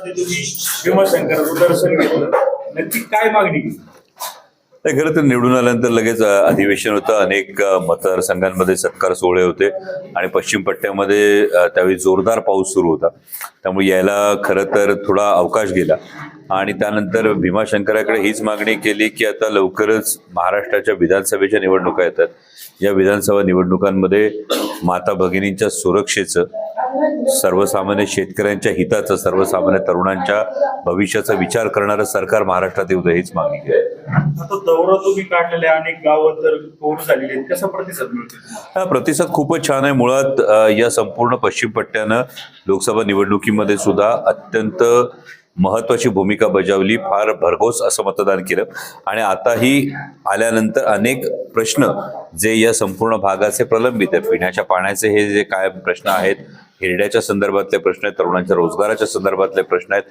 मध्ये तुम्ही भीमाशंकराचं दर्शन घेतलं. नक्की काय मागणी केली? नाही खरं तर निवडून आल्यानंतर लगेच अधिवेशन होतं. अनेक मतदारसंघांमध्ये सत्कार सोहळे होते. आणि पश्चिम पट्ट्यामध्ये त्यावेळी जोरदार पाऊस सुरू होता. त्यामुळे यायला खरं तर थोडा अवकाश गेला. आणि त्यानंतर भीमाशंकराकडे हीच मागणी केली की आता लवकरच महाराष्ट्राच्या विधानसभेच्या निवडणुका येतात. या विधानसभा निवडणुकांमध्ये माता भगिनींच्या सुरक्षेचं सर्वसामान्य शेतकऱ्यांच्या हिताचं सर्वसामान्य तरुणांच्या भविष्याचा विचार करणारं सरकार महाराष्ट्रात येऊ दे हीच मागणी केली आता दौरा तुम्ही काढलेले अनेक गावं तर कव्हर झालेली आहेत. कसा प्रतिसाद मिळतो हा प्रतिसाद खूपच छान आहे. मुळात या संपूर्ण पश्चिम पट्ट्यानं लोकसभा निवडणुकीमध्ये सुद्धा अत्यंत महत्वाची भूमिका बजावली फार भरघोस असं मतदान केलं. आणि आताही आल्यानंतर अनेक प्रश्न जे या संपूर्ण भागाचे प्रलंबित आहेत. पिण्याच्या पाण्याचे हे जे कायम प्रश्न आहेत हिरड्याच्या संदर्भातले प्रश्न आहेत तरुणांच्या रोजगाराच्या संदर्भातले प्रश्न आहेत.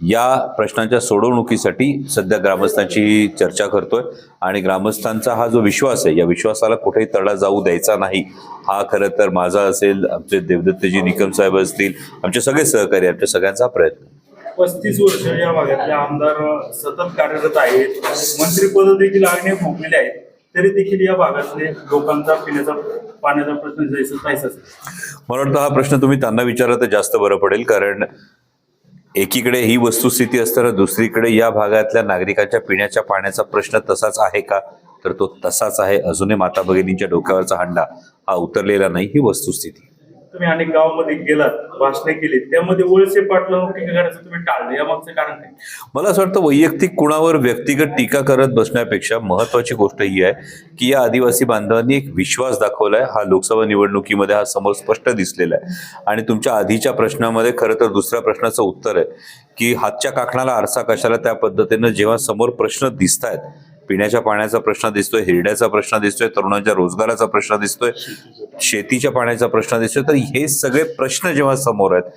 या प्रश्नांच्या सोडवणुकीसाठी सध्या ग्रामस्थांची चर्चा करतोय आणि ग्रामस्थांचा हा जो विश्वास आहे या विश्वासाला कुठेही तडा जाऊ द्यायचा नाही. हा खरं तर माझा असेल आमचे देवदत्तजी निकम साहेब असतील आमचे सगळे सहकारी आमच्या सगळ्यांचा प्रयत्न. पस्तीस वर्ष या भागातले आमदार सतत कार्यरत आहेत. मंत्रीपद देखील अनेक भोगलेले आहेत. तरी देखील या भागातले लोकांचा पिण्याचा पाण्याचा प्रश्न जायचाच मला वाटतं हा प्रश्न तुम्ही त्यांना विचारला तर जास्त बरं पडेल कारण एकीकडे ही वस्तुस्थिती असताना दुसरीकडे या भागातल्या नागरिकांच्या पिण्याच्या पाण्याचा प्रश्न तसाच आहे का? तर तो तसाच आहे. अजूनही माता भगिनींच्या डोक्यावरचा हंडा हा उतरलेला नाही ही वस्तुस्थिती. तुम्ही अनेक गावामध्ये गेलात भाषणे केली त्यामध्ये वळसे पाटलांवर टीका करायचं तुम्ही टाळलं या मागचं कारण काय? मला असं वाटतं वैयक्तिक कुणावर व्यक्तिगत टीका करत बसण्यापेक्षा महत्वाची गोष्ट ही आहे की या आदिवासी बांधवांनी एक विश्वास दाखवलाय हा लोकसभा निवडणुकीमध्ये हा समोर स्पष्ट दिसलेला आहे. आणि तुमच्या आधीच्या प्रश्नामध्ये खरं तर दुसऱ्या प्रश्नाचं उत्तर आहे की हातच्या काकणाला आरसा कशाला त्या पद्धतीनं जेव्हा समोर प्रश्न दिसत आहेत पिण्याच्या पाण्याचा प्रश्न दिसतोय हिरड्याचा प्रश्न दिसतोय तरुणांच्या रोजगाराचा प्रश्न दिसतोय शेतीच्या पाण्याचा प्रश्न दिसतोय. तर हे सगळे प्रश्न जेव्हा समोर आहेत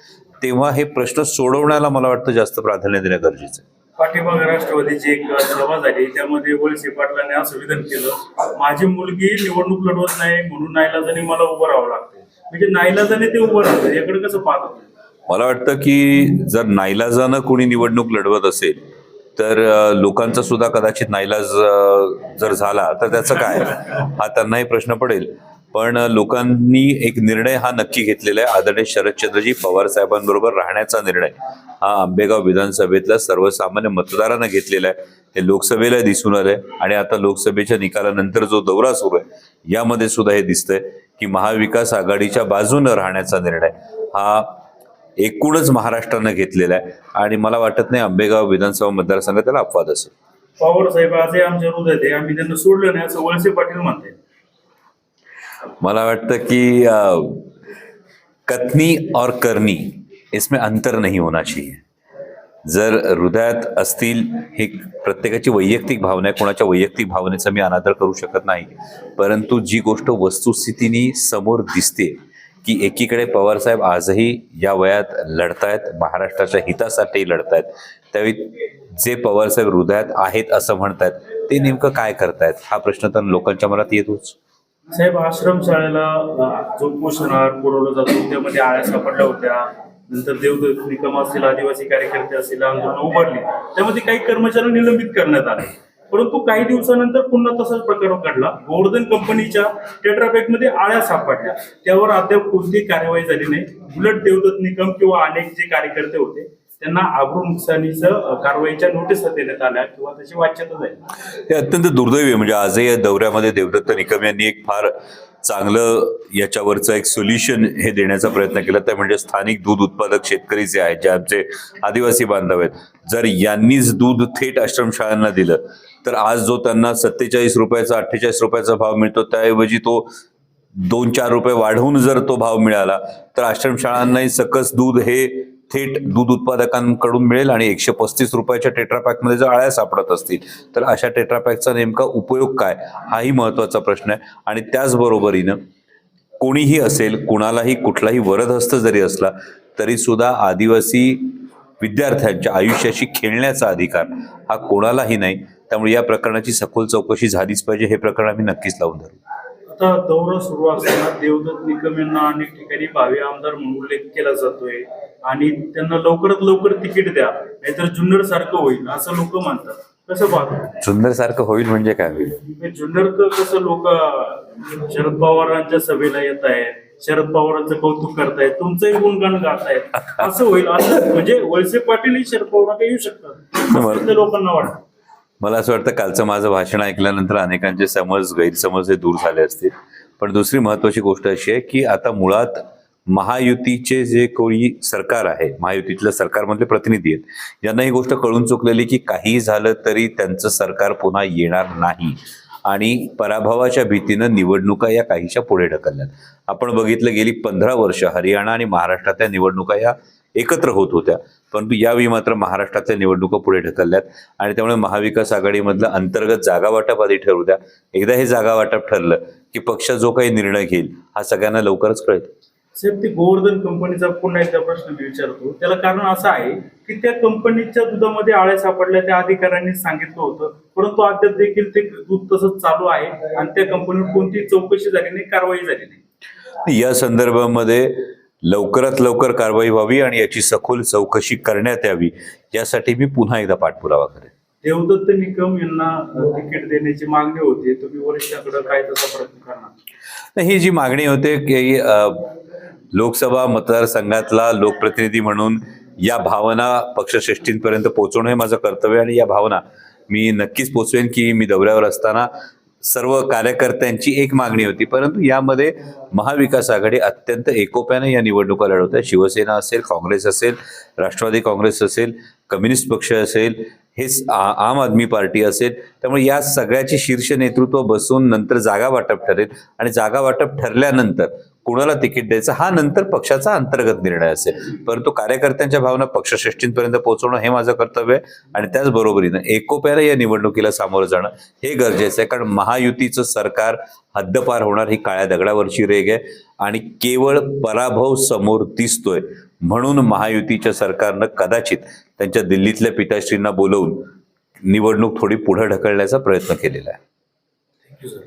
तेव्हा हे प्रश्न सोडवण्याला मला वाटतं जास्त प्राधान्य देणं गरजेचं आहे. पाठीमागे राष्ट्रवादीची एक सभा झाली त्यामध्ये वळसे पाटलांनी असं विधान केलं. माझी मुलगी निवडणूक लढवत नाही म्हणून नाईलाजाने मला उभं राहावं लागतं म्हणजे नाईलाजाने ते उभं राहतं याकडे कसं पाहतो मला वाटतं की जर नाईलाजानं कोणी निवडणूक लढवत असेल तर लोकांचा सुद्धा कदाचित नाईलाज जर झाला तर त्याचं काय? हा त्यांनाही प्रश्न पडेल. पण लोकांनी एक निर्णय हा नक्की घेतलेला आहे. आदरणीय शरदचंद्रजी पवार साहेबांबरोबर राहण्याचा निर्णय हा आंबेगाव विधानसभेतल्या सर्वसामान्य मतदारांना घेतलेला आहे. हे लोकसभेला दिसून आलंय. आणि आता लोकसभेच्या निकालानंतर जो दौरा सुरू आहे यामध्ये सुद्धा हे दिसतंय की महाविकास आघाडीच्या बाजूनं राहण्याचा निर्णय हा एकूणच महाराष्ट्रानं घेतलेला आहे. आणि मला वाटत नाही आंबेगाव विधानसभा मतदारसंघ त्याला अपवाद असेल. पवार साहेब आजही आमच्या हृदयात आहे. आम्ही त्यांना सोडलं नाही असं वळसे पाटील म्हणते. मला वाटतं की अ, कथनी और करनी इसमें अंतर नहीं होना चाहिए जर हृदयात असतील हे प्रत्येकाची वैयक्तिक भावना आहे. कोणाच्या वैयक्तिक भावनेचा मी अनादर करू शकत नाही. परंतु जी गोष्ट वस्तुस्थितीने समोर दिसते की एकीकडे पवारसाहेब आजही या वयात लढतायत महाराष्ट्राच्या हितासाठी लढतायत. त्यावेळी जे पवारसाहेब हृदयात आहेत असं म्हणतायत ते नेमकं काय करतायत? हा प्रश्न तर लोकांच्या मनात येतोच. साहेब आश्रमशाळेला जो पोषण आहार पुरवला जातो त्यामध्ये आळ्या सापडल्या होत्या. नंतर देवदत्त निकम असतील आदिवासी कार्यकर्ते असतील आंदोलन उभारली. त्यामध्ये काही कर्मचारी निलंबित करण्यात आले. परंतु काही दिवसानंतर पुन्हा तसाच प्रकार घडला. गोवर्धन कंपनीच्या टेट्रापॅकमध्ये आळ्या सापडल्या. त्यावर अद्याप कोणतीही कार्यवाही झाली नाही. उलट देवदत्त निकम किंवा अनेक जे कार्यकर्ते होते त्यांना आबरू नुकसानीचं कारवाईच्या नोटीस देण्यात आल्या किंवा त्याची वाच्यता आहे. हे अत्यंत दुर्दैवी म्हणजे आजही या दौऱ्यामध्ये देवदत्त निकम यांनी एक फार चांगलं याच्यावरचं एक सोल्युशन हे देण्याचा प्रयत्न केला. ते म्हणजे स्थानिक दूध उत्पादक शेतकरी जे आहेत जे आमचे आदिवासी बांधव आहेत जर यांनीच दूध थेट आश्रमशाळांना दिलं तर आज जो त्यांना सत्तेचाळीस रुपयाचा अठ्ठेचाळीस रुपयाचा भाव मिळतो त्याऐवजी तो दोन चार रुपये वाढवून जर तो भाव मिळाला तर आश्रमशाळांनाही सकस दूध हे थेट दूध उत्पादकांकडून मिळेल आणि एकशे पस्तीस रुपयाच्या टेट्रापॅकमध्ये जर आळ्या सापडत असतील तर अशा टेट्रापॅकचा नेमका उपयोग काय? हाही महत्त्वाचा प्रश्न आहे. आणि त्याचबरोबरीनं कोणीही असेल कुणालाही कुठलाही वरदहस्त जरी असला तरी सुद्धा आदिवासी विद्यार्थ्यांच्या आयुष्याशी खेळण्याचा अधिकार हा कोणालाही नाही. त्यामुळे या प्रकरणाची सखोल चौकशी झालीच पाहिजे. हे प्रकरण आम्ही नक्कीच लावून धरू. आता दौरा सुरू असताना देवदत्त निकम यांना अनेक ठिकाणी भावी आमदार म्हणून उल्लेख केला जातोय. आणि त्यांना लवकरात लवकर तिकीट द्या नाहीतर जुन्नर सारखं होईल असं लोक म्हणतात. कसं पाहतो? सुंदर सारखं होईल म्हणजे काय होईल? जुन्नर कसं लोक शरद पवारांच्या सभेला येत आहेत शरद पवारांचं कौतुक करतायत तुमचंही गुणगान गातायत. असं होईल असं म्हणजे वळसे पाटीलही शरद पवारांना येऊ शकतात. ते लोकांना वाटतं. मला असं वाटतं कालचं माझं भाषण ऐकल्यानंतर अनेकांचे समज गैरसमज हे दूर झाले असतील. पण दुसरी महत्वाची गोष्ट अशी आहे की आता मुळात महायुतीचे जे कोणी सरकार आहे महायुतीतल्या सरकारमधले प्रतिनिधी आहेत यांना ही गोष्ट कळून चुकलेली की काही झालं तरी त्यांचं सरकार पुन्हा येणार नाही. आणि पराभवाच्या भीतीनं निवडणुका या काहीशा पुढे ढकलल्यात. आपण बघितलं गेली पंधरा वर्ष हरियाणा आणि महाराष्ट्रातल्या निवडणुका या एकत्र होत होत्या परंतु यावेळी मात्र महाराष्ट्रातल्या निवडणुका पुढे ढकलल्यात आणि त्यामुळे महाविकास आघाडीमधलं अंतर्गत जागा वाटप आधी ठरू द्या. एकदा हे जागा वाटप ठरलं की पक्ष जो काही निर्णय घेईल हा सगळ्यांना लवकरच कळेल. साहेब ते गोवर्धन कंपनीचा पुन्हा एकदा प्रश्न मी विचारतो. त्याला कारण असं आहे की त्या कंपनीच्या दुधामध्ये आळ्या सापडल्या त्या अधिकाऱ्यांनी सांगितलं होतं. परंतु अद्याप देखील ते दूध तसंच चालू आहे आणि त्या कंपनीवर कोणतीही चौकशी झाली नाही कारवाई झाली नाही. या संदर्भामध्ये लवकरात लवकर कारवाई व्हावी आणि याची सखोल चौकशी करण्यात यावी यासाठी मी पुन्हा एकदा पाठपुरावा करेन. देवदत्त निकम यांना तिकीट देण्याची मागणी होती. तुम्ही वरिष्ठांकडे काय तसा प्रयत्न करणार? ही जी मागणी होते की लोकसभा मतदारसंघातला लोकप्रतिनिधी म्हणून या भावना पक्षश्रेष्ठींपर्यंत पोहोचवणं हे माझं कर्तव्य आणि या भावना मी नक्कीच पोचवेन की मी दौऱ्यावर असताना सर्व कार्यकर्त्यांची एक मागणी होती. परंतु यामध्ये महाविकास आघाडी अत्यंत एकोप्याने या निवडणुका लढवत. आहे शिवसेना असेल काँग्रेस असेल राष्ट्रवादी काँग्रेस असेल कम्युनिस्ट पक्ष असेल हे आ- आम आदमी पार्टी असेल त्यामुळे या सगळ्याचे शीर्ष नेतृत्व बसून नंतर जागा वाटप ठरेल. आणि जागा वाटप ठरल्यानंतर कुणाला तिकीट द्यायचं हा नंतर पक्षाचा अंतर्गत निर्णय असेल. परंतु कार्यकर्त्यांच्या भावना पक्षश्रेष्ठींपर्यंत पोहोचवणं हे माझं कर्तव्य आहे. आणि त्याचबरोबरीनं एकोप्याला या निवडणुकीला सामोरं जाणं हे गरजेचं आहे. कारण महायुतीचं सरकार हद्दपार होणार ही काळ्या दगडावरची रेग आहे. आणि केवळ पराभव समोर दिसतोय म्हणून महायुतीच्या सरकारनं कदाचित त्यांच्या दिल्लीतल्या पिताश्रींना बोलवून निवडणूक थोडी पुढे ढकलण्याचा प्रयत्न केलेला आहे. Thank you sir